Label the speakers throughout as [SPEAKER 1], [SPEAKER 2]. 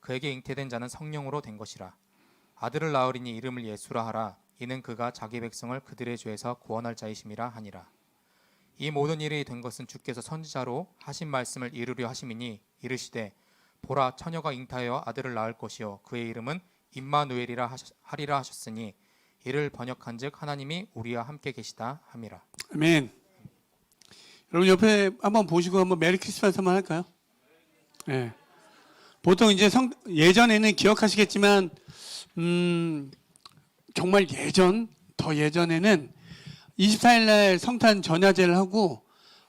[SPEAKER 1] 그에게 잉태된 자는 성령으로 된 것이라 아들을 낳으리니 이름을 예수라 하라 이는 그가 자기 백성을 그들의 죄에서 구원할 자이심이라 하니라 이 모든 일이 된 것은 주께서 선지자로 하신 말씀을 이루려 하심이니 이르시되 보라 처녀가 잉타하여 아들을 낳을 것이요 그의 이름은 임마누엘이라 하리라 하셨으니 이를 번역한즉 하나님이 우리와 함께 계시다 함이라.
[SPEAKER 2] 아멘. 여러분 옆에 한번 보시고 한번 메리 크리스마스 한번 할까요? 예. 보통 이제 성, 예전에는 기억하시겠지만 음, 정말 예전 더 예전에는 24일 날 성탄 전야제를 하고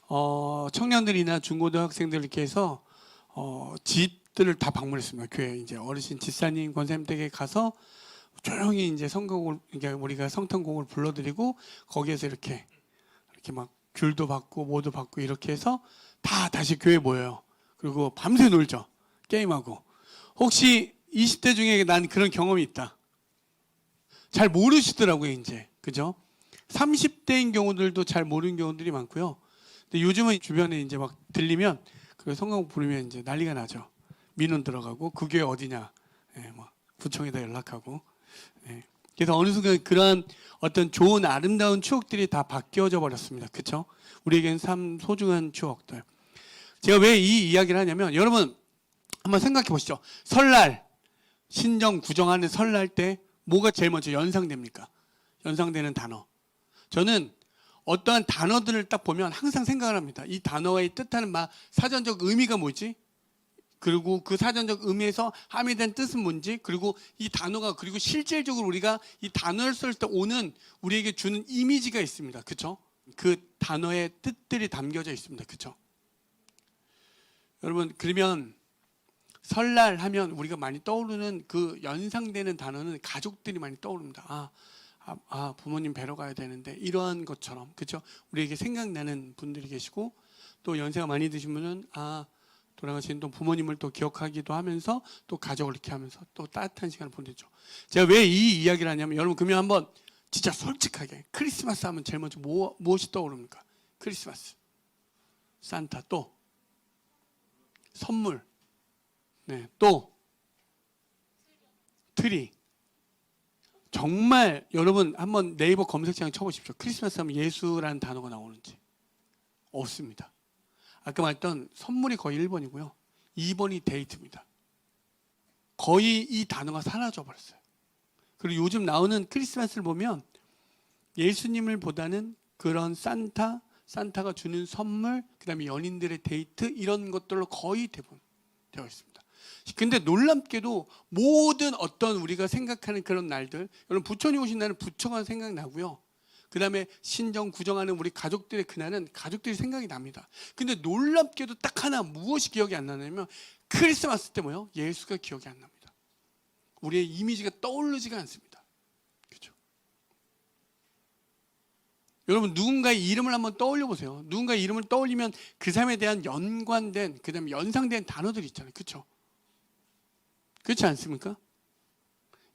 [SPEAKER 2] 어, 청년들이나 중고등 학생들 이렇게 해서 어, 집들을 다 방문했습니다. 교회 이제 어르신 집사님 권사님 댁에 가서 조용히 이제 성곡을 그러니까 우리가 성탄곡을 불러드리고 거기에서 이렇게 이렇게 막 귤도 받고 뭐도 받고 이렇게 해서 다 다시 교회 모여요. 그리고 밤새 놀죠. 게임하고. 혹시 20대 중에 난 그런 경험이 있다. 잘 모르시더라고요, 이제. 그죠? 30대인 경우들도 잘 모르는 경우들이 많고요. 근데 요즘은 주변에 이제 막 들리면 그 성경 부르면 이제 난리가 나죠. 민원 들어가고 그 교회 어디냐. 예, 뭐 구청에다 연락하고. 예. 그래서 어느 순간 그러한 어떤 좋은 아름다운 추억들이 다 바뀌어져 버렸습니다. 그렇죠? 우리에겐 참 소중한 추억들. 제가 왜 이 이야기를 하냐면 여러분 한번 생각해 보시죠. 설날 신정 구정하는 설날 때 뭐가 제일 먼저 연상됩니까? 연상되는 단어. 저는 어떠한 단어들을 딱 보면 항상 생각을 합니다. 이 단어의 뜻하는 막 사전적 의미가 뭐지? 그리고 그 사전적 의미에서 함의된 뜻은 뭔지 그리고 이 단어가 그리고 실질적으로 우리가 이 단어를 쓸 때 오는 우리에게 주는 이미지가 있습니다. 그렇죠? 그 단어의 뜻들이 담겨져 있습니다. 그렇죠? 여러분 그러면 설날 하면 우리가 많이 떠오르는 그 연상되는 단어는 가족들이 많이 떠오릅니다. 아, 아, 아, 부모님 뵈러 가야 되는데 이러한 것처럼 그렇죠? 우리에게 생각나는 분들이 계시고 또 연세가 많이 드신 분은 아 돌아가신 또 부모님을 또 기억하기도 하면서 또 가족을 이렇게 하면서 또 따뜻한 시간을 보내죠. 제가 왜 이 이야기를 하냐면 여러분 그러면 한번 진짜 솔직하게 크리스마스 하면 제일 먼저 뭐, 무엇이 떠오릅니까? 크리스마스, 산타 또 선물, 네, 또 트리. 정말 여러분 한번 네이버 검색창에 쳐보십시오. 크리스마스 하면 예수라는 단어가 나오는지 없습니다. 아까 말했던 선물이 거의 1번이고요. 2번이 데이트입니다. 거의 이 단어가 사라져 버렸어요. 그리고 요즘 나오는 크리스마스를 보면 예수님을 보다는 그런 산타, 산타가 주는 선물, 그다음에 연인들의 데이트 이런 것들로 거의 대부분 되어 있습니다. 근데 놀랍게도 모든 어떤 우리가 생각하는 그런 날들, 여러분 부처님 오신 날은 부처가 생각나고요. 그 다음에 신정 구정하는 우리 가족들의 그날은 가족들이 생각이 납니다. 근데 놀랍게도 딱 하나 무엇이 기억이 안 나냐면 크리스마스 때 뭐요? 예수가 기억이 안 납니다. 우리의 이미지가 떠오르지가 않습니다. 그렇죠? 여러분 누군가의 이름을 한번 떠올려 보세요. 누군가의 이름을 떠올리면 그 사람에 대한 연관된 그다음에 연상된 단어들이 있잖아요. 그렇죠? 그렇지 않습니까?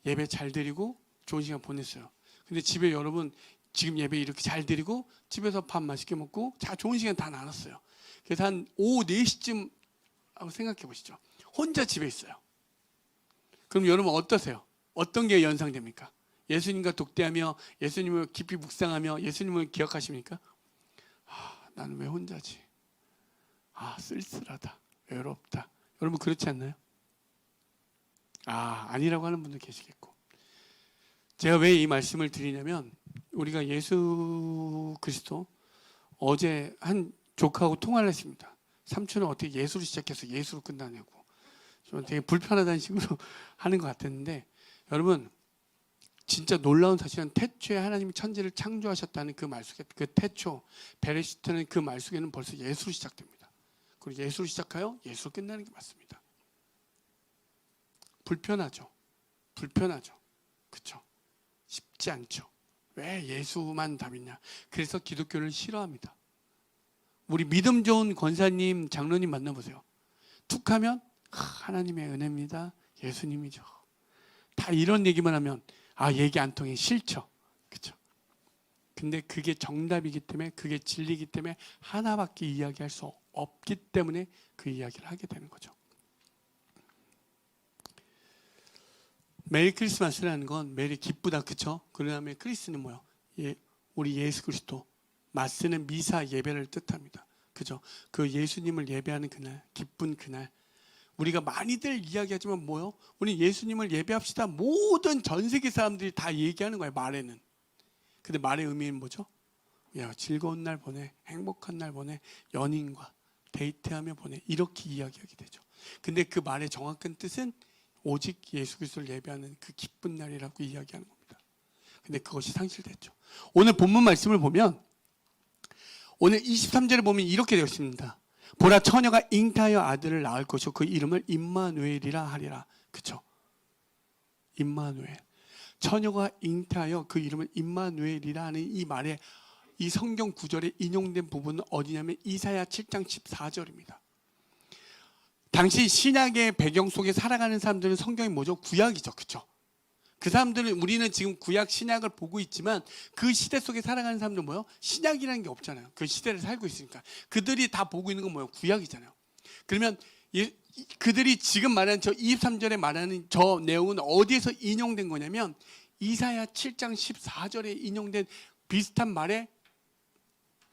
[SPEAKER 2] 예배 잘 드리고 좋은 시간 보냈어요. 근데 집에 여러분 지금 예배 이렇게 잘 드리고 집에서 밥 맛있게 먹고 자 좋은 시간 다 나눴어요. 그래서 한 오후 4시쯤 하고 생각해 보시죠. 혼자 집에 있어요. 그럼 여러분 어떠세요? 어떤 게 연상됩니까? 예수님과 독대하며 예수님을 깊이 묵상하며 예수님을 기억하십니까? 아, 나는 왜 혼자지? 아, 쓸쓸하다. 외롭다. 여러분 그렇지 않나요? 아, 아니라고 하는 분도 계시겠고. 제가 왜 이 말씀을 드리냐면 우리가 예수 그리스도 어제 한 조카하고 통화를 했습니다. 삼촌은 어떻게 예수로 시작해서 예수로 끝나냐고. 좀 되게 불편하다는 식으로 하는 것 같았는데 여러분 진짜 놀라운 사실은 태초에 하나님이 천지를 창조하셨다는 그 말 속에 그 태초 베레시트는 그 말 속에는 벌써 예수로 시작됩니다. 그리고 예수로 시작하여 예수로 끝나는 게 맞습니다. 불편하죠. 불편하죠. 그렇죠. 쉽지 않죠. 왜 예수만 답이냐? 그래서 기독교를 싫어합니다. 우리 믿음 좋은 권사님, 장로님 만나보세요. 툭 하면 아, 하나님의 은혜입니다. 예수님이죠. 다 이런 얘기만 하면 아 얘기 안 통해 싫죠. 그렇죠. 근데 그게 정답이기 때문에 그게 진리이기 때문에 하나밖에 이야기할 수 없기 때문에 그 이야기를 하게 되는 거죠. 메리 크리스마스라는 건 메리 기쁘다 그쵸? 그 다음에 크리스는 뭐요? 예, 우리 예수 그리스도 마스는 미사 예배를 뜻합니다. 그죠? 그 예수님을 예배하는 그날 기쁜 그날 우리가 많이들 이야기하지만 뭐요? 우리 예수님을 예배합시다. 모든 전 세계 사람들이 다 얘기하는 거예요. 말에는. 근데 말의 의미는 뭐죠? 야 즐거운 날 보내, 행복한 날 보내, 연인과 데이트하며 보내 이렇게 이야기하게 되죠. 근데 그 말의 정확한 뜻은 오직 예수 그리스도를 예배하는 그 기쁜 날이라고 이야기하는 겁니다. 근데 그것이 상실됐죠. 오늘 본문 말씀을 보면 오늘 23절에 보면 이렇게 되어 있습니다. 보라 처녀가 잉타하여 아들을 낳을 것이요 그 이름을 임마누엘이라 하리라. 그쵸? 임마누엘. 처녀가 잉타하여 그 이름을 임마누엘이라 하는 이 말에 이 성경 구절에 인용된 부분은 어디냐면 이사야 7장 14절입니다. 당시 신약의 배경 속에 살아가는 사람들은 성경이 뭐죠? 구약이죠. 그쵸? 그 사람들은 우리는 지금 구약 신약을 보고 있지만 그 시대 속에 살아가는 사람들은 뭐요? 신약이라는 게 없잖아요. 그 시대를 살고 있으니까 그들이 다 보고 있는 건 뭐예요? 구약이잖아요. 그러면 예, 그들이 지금 말하는 저 23절에 말하는 저 내용은 어디에서 인용된 거냐면 이사야 7장 14절에 인용된 비슷한 말에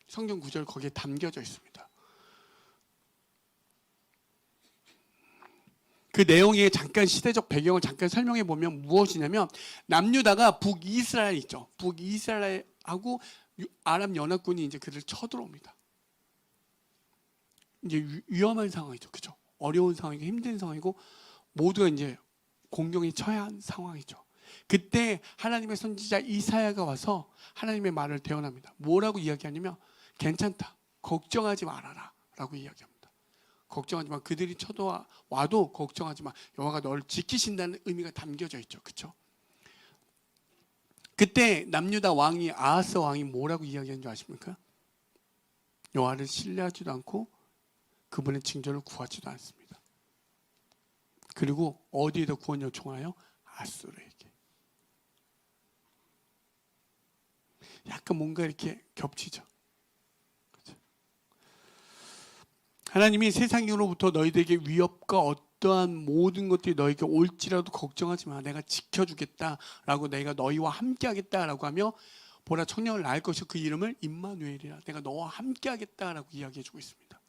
[SPEAKER 2] 성경 구절 거기에 담겨져 있습니다. 그 내용의 잠깐 시대적 배경을 잠깐 설명해 보면 무엇이냐면 남유다가 북이스라엘 있죠. 북이스라엘하고 유- 아랍 연합군이 이제 그들 쳐들어옵니다. 이제 위- 위험한 상황이죠. 그죠? 어려운 상황이고 힘든 상황이고 모두가 이제 공경에 처해야 한 상황이죠. 그때 하나님의 선지자 이사야가 와서 하나님의 말을 대언합니다. 뭐라고 이야기하냐면 괜찮다. 걱정하지 말아라. 라고 이야기합니다. 걱정하지 마. 그들이 쳐도 와도 걱정하지 마. 여호와가 너를 지키신다는 의미가 담겨져 있죠. 그렇죠? 그때 남유다 왕이 아하스 왕이 뭐라고 이야기한 줄 아십니까? 여호와를 신뢰하지도 않고 그분의 징조를 구하지도 않습니다. 그리고 어디에다 구원 요청하여 아수르에게. 약간 뭔가 이렇게 겹치죠. 하나님이 세상으로부터 너희들에게 위협과 어떠한 모든 것들이 너에게 올지라도 걱정하지 마. 내가 지켜주겠다라고 내가 너희와 함께하겠다라고 하며 보라 청년을 낳을 것이 그 이름을 임마누엘이라. 내가 너와 함께하겠다라고 이야기해주고 있습니다.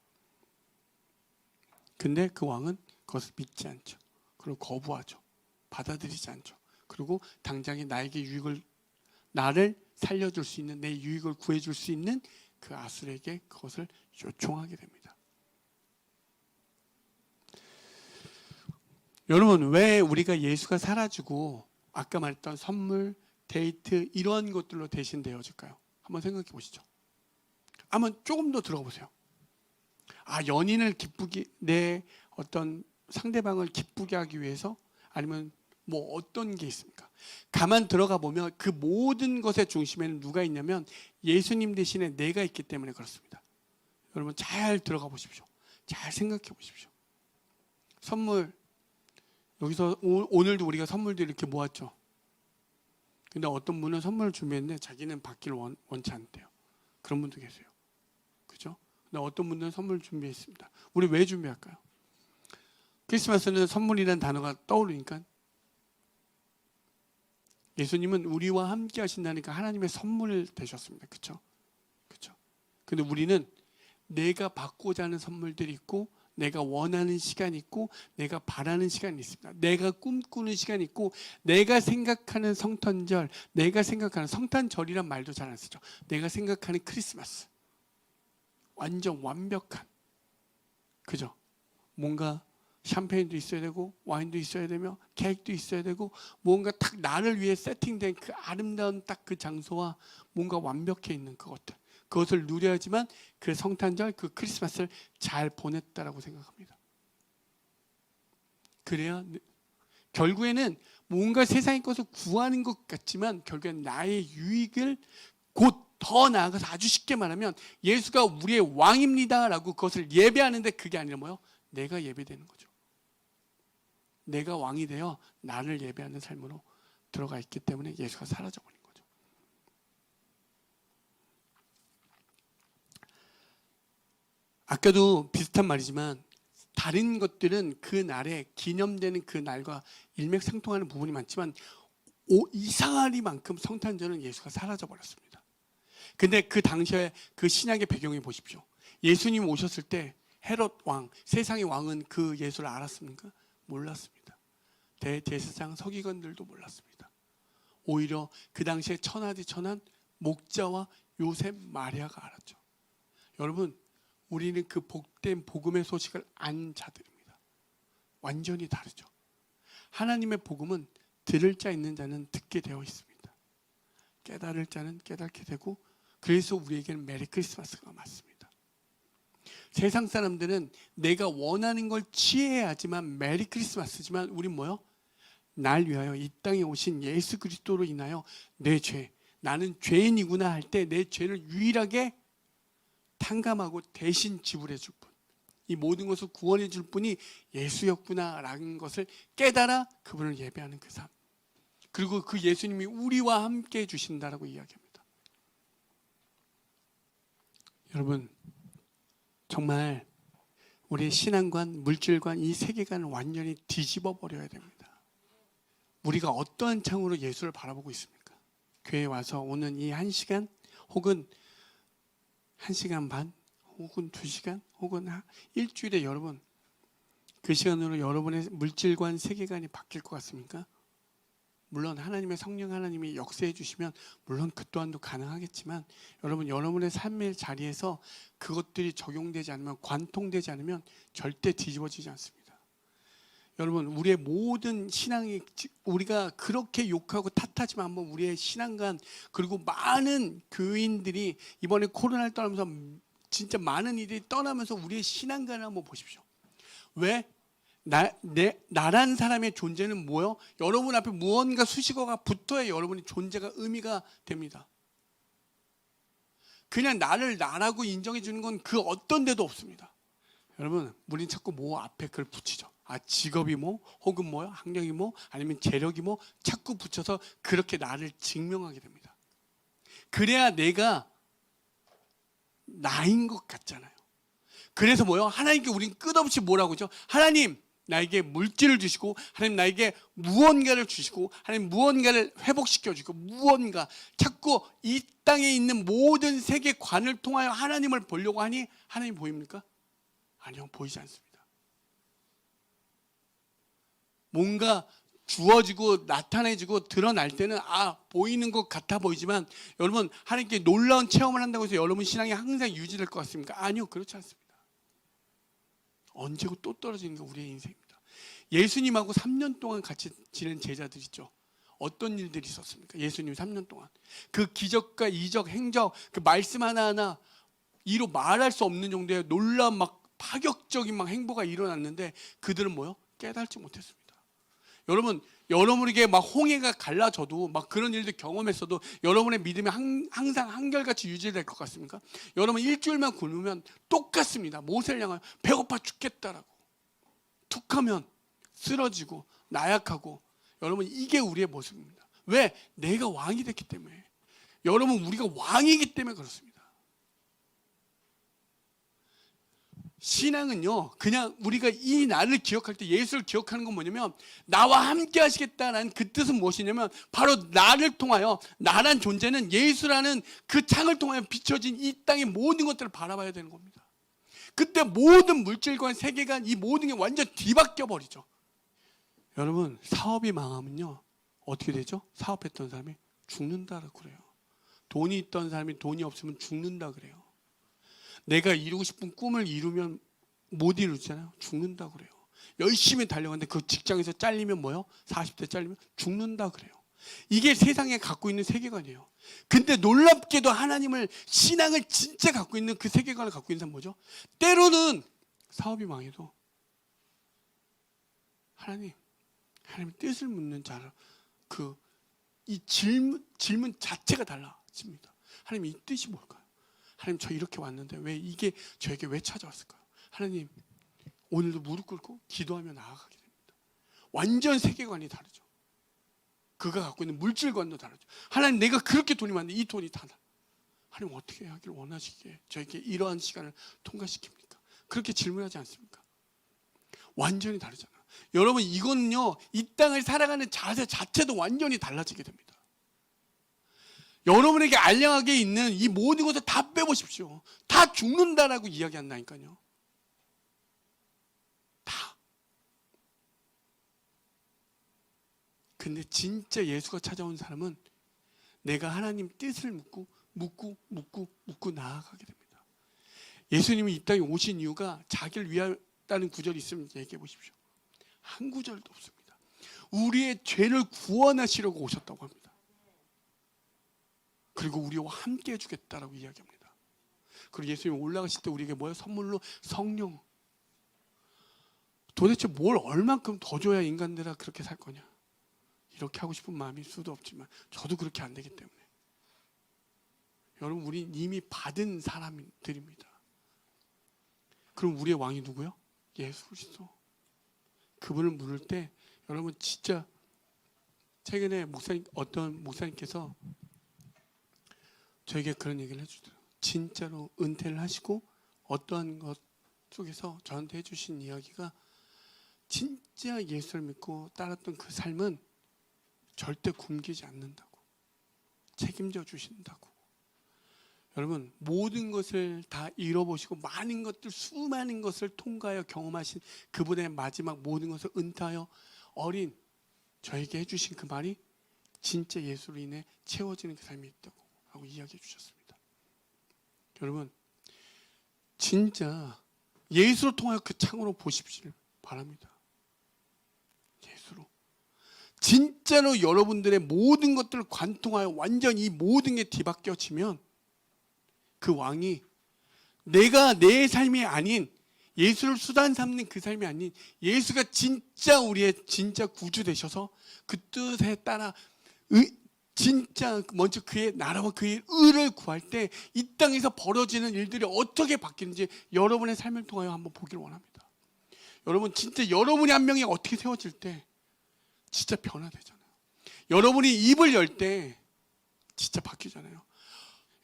[SPEAKER 2] 근데 그 왕은 그것을 믿지 않죠. 그리고 거부하죠. 받아들이지 않죠. 그리고 당장에 나에게 유익을 나를 살려줄 수 있는 내 유익을 구해줄 수 있는 그 아술에게 그것을 요청하게 됩니다. 여러분 왜 우리가 예수가 사라지고 아까 말했던 선물, 데이트 이러한 것들로 대신되어질까요? 한번 생각해 보시죠. 한번 조금 더 들어가 보세요. 아 연인을 기쁘게 내 어떤 상대방을 기쁘게 하기 위해서 아니면 뭐 어떤 게 있습니까? 가만 들어가 보면 그 모든 것의 중심에는 누가 있냐면 예수님 대신에 내가 있기 때문에 그렇습니다. 여러분 잘 들어가 보십시오. 잘 생각해 보십시오. 선물 여기서 오, 오늘도 우리가 선물도 이렇게 모았죠. 근데 어떤 분은 선물을 준비했는데 자기는 받기를 원, 원치 않대요. 그런 분도 계세요. 그죠? 근데 어떤 분들은 선물을 준비했습니다. 우리 왜 준비할까요? 크리스마스는 선물이라는 단어가 떠오르니까 예수님은 우리와 함께 하신다니까 하나님의 선물 되셨습니다. 그렇죠? 그렇죠? 근데 우리는 내가 받고자 하는 선물들이 있고 내가 원하는 시간이 있고 내가 바라는 시간이 있습니다. 내가 꿈꾸는 시간이 있고 내가 생각하는 성탄절, 내가 생각하는 성탄절이란 말도 잘 안 쓰죠. 내가 생각하는 크리스마스. 완전 완벽한. 그죠? 뭔가 샴페인도 있어야 되고 와인도 있어야 되며 케이크도 있어야 되고 뭔가 딱 나를 위해 세팅된 그 아름다운 딱 그 장소와 뭔가 완벽해 있는 그것들 그것을 누려야지만 그 성탄절 그 크리스마스를 잘 보냈다라고 생각합니다. 그래야 결국에는 뭔가 세상의 것을 구하는 것 같지만 결국엔 나의 유익을 곧 더 나아가서 아주 쉽게 말하면 예수가 우리의 왕입니다라고 그것을 예배하는데 그게 아니라 뭐요? 내가 예배되는 거죠. 내가 왕이 되어 나를 예배하는 삶으로 들어가 있기 때문에 예수가 사라져 거죠. 아까도 비슷한 말이지만 다른 것들은 그 날에 기념되는 그 날과 일맥상통하는 부분이 많지만 오, 이상하리만큼 성탄절은 예수가 사라져 버렸습니다. 근데 그 당시에 그 신약의 배경을 보십시오. 예수님 오셨을 때 헤롯 왕, 세상의 왕은 그 예수를 알았습니까? 몰랐습니다. 대제사장 서기관들도 몰랐습니다. 오히려 그 당시에 천하디 천한 목자와 요셉 마리아가 알았죠. 여러분, 우리는 그 복된 복음의 소식을 안 자들입니다. 완전히 다르죠. 하나님의 복음은 들을 자 있는 자는 듣게 되어 있습니다. 깨달을 자는 깨닫게 되고 그래서 우리에게는 메리 크리스마스가 맞습니다. 세상 사람들은 내가 원하는 걸 취해야지만 메리 크리스마스지만 우린 뭐요? 날 위하여 이 땅에 오신 예수 그리스도로 인하여 내 죄, 나는 죄인이구나 할 때 내 죄를 유일하게 탕감하고 대신 지불해 줄 분. 이 모든 것을 구원해 줄 분이 예수였구나라는 것을 깨달아 그분을 예배하는 그 삶. 그리고 그 예수님이 우리와 함께 해 주신다라고 이야기합니다. 여러분 정말 우리의 신앙관, 물질관, 이 세계관을 완전히 뒤집어 버려야 됩니다. 우리가 어떠한 창으로 예수를 바라보고 있습니까? 교회에 와서 오는 이 한 시간 혹은 한 시간 반 혹은 두 시간 혹은 하- 일주일에 여러분 그 시간으로 여러분의 물질관 세계관이 바뀔 것 같습니까? 물론 하나님의 성령 하나님이 역사해 주시면 물론 그 또한도 가능하겠지만 여러분 여러분의 삶의 자리에서 그것들이 적용되지 않으면 관통되지 않으면 절대 뒤집어지지 않습니다. 여러분 우리의 모든 신앙이 지- 우리가 그렇게 욕하고 탓하지만 한번 우리의 신앙관 그리고 많은 교인들이 이번에 코로나를 떠나면서 진짜 많은 이들이 떠나면서 우리의 신앙관을 한번 보십시오. 왜? 나, 내, 나란 사람의 존재는 뭐요? 여러분 앞에 무언가 수식어가 붙어야 여러분의 존재가 의미가 됩니다. 그냥 나를 나라고 인정해 주는 건 그 어떤 데도 없습니다. 여러분, 우린 자꾸 뭐 앞에 그걸 붙이죠. 아, 직업이 뭐, 혹은 뭐요? 학력이 뭐, 아니면 재력이 뭐, 자꾸 붙여서 그렇게 나를 증명하게 됩니다. 그래야 내가 나인 것 같잖아요. 그래서 뭐요? 하나님께 우린 끝없이 뭐라고 하죠? 하나님, 나에게 물질을 주시고, 하나님 나에게 무언가를 주시고, 하나님 무언가를 회복시켜 주시고, 무언가 자꾸 이 땅에 있는 모든 세계관을 통하여 하나님을 보려고 하니 하나님 보입니까? 아니요, 보이지 않습니다. 뭔가 주어지고 나타내지고 드러날 때는 아 보이는 것 같아 보이지만 여러분 하나님께 놀라운 체험을 한다고 해서 여러분 신앙이 항상 유지될 것 같습니까? 아니요 그렇지 않습니다. 언제고 또 떨어지는 게 우리의 인생입니다. 예수님하고 3년 동안 같이 지낸 제자들 있죠. 어떤 일들이 있었습니까? 예수님 3년 동안 그 기적과 이적 행적 그 말씀 하나하나 이로 말할 수 없는 정도의 놀라운 막 파격적인 막 행보가 일어났는데 그들은 뭐요? 깨달지 못했습니다. 여러분 여러분에게 막 홍해가 갈라져도 막 그런 일들 경험했어도 여러분의 믿음이 항, 항상 한결같이 유지될 것 같습니까? 여러분 일주일만 굶으면 똑같습니다. 모세를 향하여 배고파 죽겠다라고 툭하면 쓰러지고 나약하고 여러분 이게 우리의 모습입니다. 왜? 내가 왕이 됐기 때문에 여러분 우리가 왕이기 때문에 그렇습니다. 신앙은요, 그냥 우리가 이 날을 기억할 때 예수를 기억하는 건 뭐냐면, 나와 함께 하시겠다라는 그 뜻은 무엇이냐면, 바로 나를 통하여, 나란 존재는 예수라는 그 창을 통하여 비춰진 이 땅의 모든 것들을 바라봐야 되는 겁니다. 그때 모든 물질관, 세계관, 이 모든 게 완전 뒤바뀌어 버리죠. 여러분, 사업이 망하면요, 어떻게 되죠? 사업했던 사람이 죽는다고 그래요. 돈이 있던 사람이 돈이 없으면 죽는다 그래요. 내가 이루고 싶은 꿈을 이루면 못 이루잖아요. 죽는다 그래요. 열심히 달려갔는데 그 직장에서 잘리면 뭐요? 40대 잘리면 죽는다 그래요. 이게 세상에 갖고 있는 세계관이에요. 근데 놀랍게도 하나님을 신앙을 진짜 갖고 있는 그 세계관을 갖고 있는 사람 뭐죠? 때로는 사업이 망해도 하나님 하나님의 뜻을 묻는 자라 그이 질문 질문 자체가 달라집니다. 하나님 이 뜻이 뭘까요? 하나님 저 이렇게 왔는데 왜 이게 저에게 왜 찾아왔을까요? 하나님 오늘도 무릎 꿇고 기도하며 나아가게 됩니다. 완전 세계관이 다르죠. 그가 갖고 있는 물질관도 다르죠. 하나님 내가 그렇게 돈이 많은데 이 돈이 다 나. 하나님 어떻게 하기를 원하시기에 저에게 이러한 시간을 통과시킵니까? 그렇게 질문하지 않습니까? 완전히 다르잖아요. 여러분 이거는요 이 땅을 살아가는 자세 자체도 완전히 달라지게 됩니다. 여러분에게 알량하게 있는 이 모든 것을 다 빼보십시오. 다 죽는다라고 이야기한다니까요. 다. 근데 진짜 예수가 찾아온 사람은 내가 하나님 뜻을 묻고 묻고 묻고 묻고 나아가게 됩니다. 예수님이 이 땅에 오신 이유가 자기를 위하다는 구절이 있으면 얘기해 보십시오. 한 구절도 없습니다. 우리의 죄를 구원하시려고 오셨다고 합니다. 그리고 우리와 함께 해주겠다라고 이야기합니다. 그리고 예수님 올라가실 때 우리에게 뭐야 선물로 성령. 도대체 뭘 얼만큼 더 줘야 인간들아 그렇게 살 거냐? 이렇게 하고 싶은 마음이 수도 없지만 저도 그렇게 안 되기 때문에 여러분 우리 이미 받은 사람들입니다. 그럼 우리의 왕이 누구요? 예수 그리스도. 그분을 물을 때 여러분 진짜 최근에 목사님 어떤 목사님께서 저에게 그런 얘기를 해주더라고요. 진짜로 은퇴를 하시고 어떠한 것 속에서 저한테 해주신 이야기가 진짜 예수를 믿고 따랐던 그 삶은 절대 굶기지 않는다고 책임져 주신다고 여러분 모든 것을 다 잃어보시고 많은 것들 수많은 것을 통과하여 경험하신 그분의 마지막 모든 것을 은퇴하여 어린 저에게 해주신 그 말이 진짜 예수로 인해 채워지는 그 삶이 있다고 하고 이야기해 주셨습니다. 여러분 진짜 예수로 통하여 그 창으로 보십시오 바랍니다. 예수로 진짜로 여러분들의 모든 것들을 관통하여 완전 히 모든 게 뒤바뀌어지면 그 왕이 내가 내 삶이 아닌 예수를 수단 삼는 그 삶이 아닌 예수가 진짜 우리의 진짜 구주 되셔서 그 뜻에 따라 의- 진짜 먼저 그의 나라와 그의 의를 구할 때 이 땅에서 벌어지는 일들이 어떻게 바뀌는지 여러분의 삶을 통하여 한번 보기를 원합니다. 여러분 진짜 여러분이 한 명이 어떻게 세워질 때 진짜 변화되잖아요. 여러분이 입을 열 때 진짜 바뀌잖아요.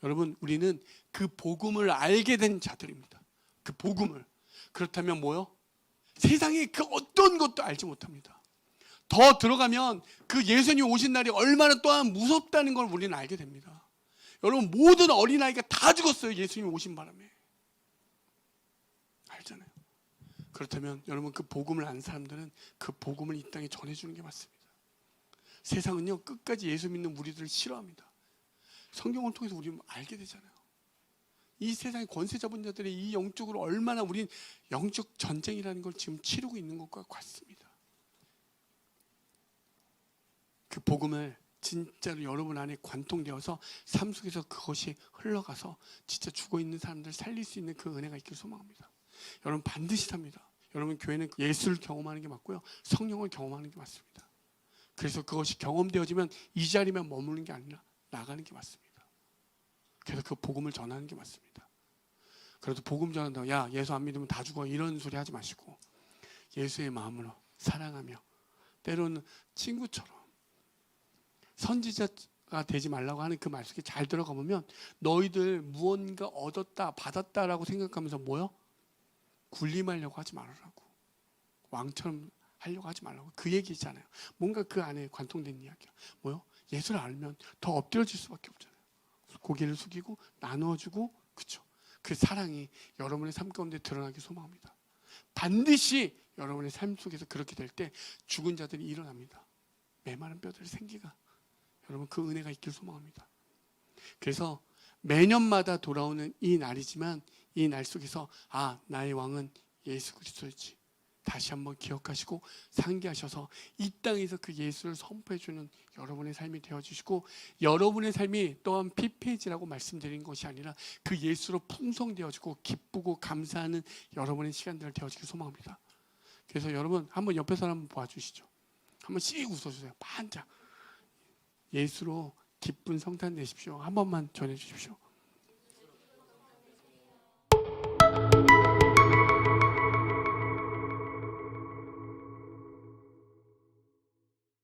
[SPEAKER 2] 여러분 우리는 그 복음을 알게 된 자들입니다. 그 복음을 그렇다면 뭐요? 세상에 그 어떤 것도 알지 못합니다. 더 들어가면 그 예수님 오신 날이 얼마나 또한 무섭다는 걸 우리는 알게 됩니다. 여러분 모든 어린아이가 다 죽었어요. 예수님 오신 바람에. 알잖아요. 그렇다면 여러분 그 복음을 안 사람들은 그 복음을 이 땅에 전해주는 게 맞습니다. 세상은요 끝까지 예수 믿는 우리들을 싫어합니다. 성경을 통해서 우리는 알게 되잖아요. 이 세상의 권세 잡은 자들이 이 영적으로 얼마나 우린 영적 전쟁이라는 걸 지금 치르고 있는 것과 같습니다. 그 복음을 진짜로 여러분 안에 관통되어서 삶 속에서 그것이 흘러가서 진짜 죽어 있는 사람들 살릴 수 있는 그 은혜가 있길 소망합니다. 여러분 반드시 삽니다. 여러분 교회는 예수를 경험하는 게 맞고요. 성령을 경험하는 게 맞습니다. 그래서 그것이 경험되어지면 이 자리만 머무는 게 아니라 나가는 게 맞습니다. 그래서 그 복음을 전하는 게 맞습니다. 그래도 복음 전한다고 야 예수 안 믿으면 다 죽어 이런 소리 하지 마시고 예수의 마음으로 사랑하며 때로는 친구처럼 선지자가 되지 말라고 하는 그 말씀에 잘 들어가 보면 너희들 무언가 얻었다 받았다라고 생각하면서 뭐요? 군림하려고 하지 말으라고 왕처럼 하려고 하지 말라고 그 얘기잖아요. 뭔가 그 안에 관통된 이야기야. 뭐요? 예수를 알면 더 엎드려질 수밖에 없잖아요. 고개를 숙이고 나누어주고 그쵸? 그 사랑이 여러분의 삶 가운데 드러나기 소망합니다. 반드시 여러분의 삶 속에서 그렇게 될 때 죽은 자들이 일어납니다. 메마른 뼈들이 생기가 여러분 그 은혜가 있길 소망합니다. 그래서 매년마다 돌아오는 이 날이지만 이 날 속에서 아 나의 왕은 예수 그리스도이지 다시 한번 기억하시고 상기하셔서 이 땅에서 그 예수를 선포해 주는 여러분의 삶이 되어 주시고 여러분의 삶이 또한 피페이지라고 말씀드린 것이 아니라 그 예수로 풍성되어지고 기쁘고 감사하는 여러분의 시간들을 되어지길 소망합니다. 그래서 여러분 한번 옆에 사람 한번 봐주시죠. 한번 씩 웃어주세요. 반짝. 예수로 기쁜 성탄 되십시오. 한 번만 전해 주십시오.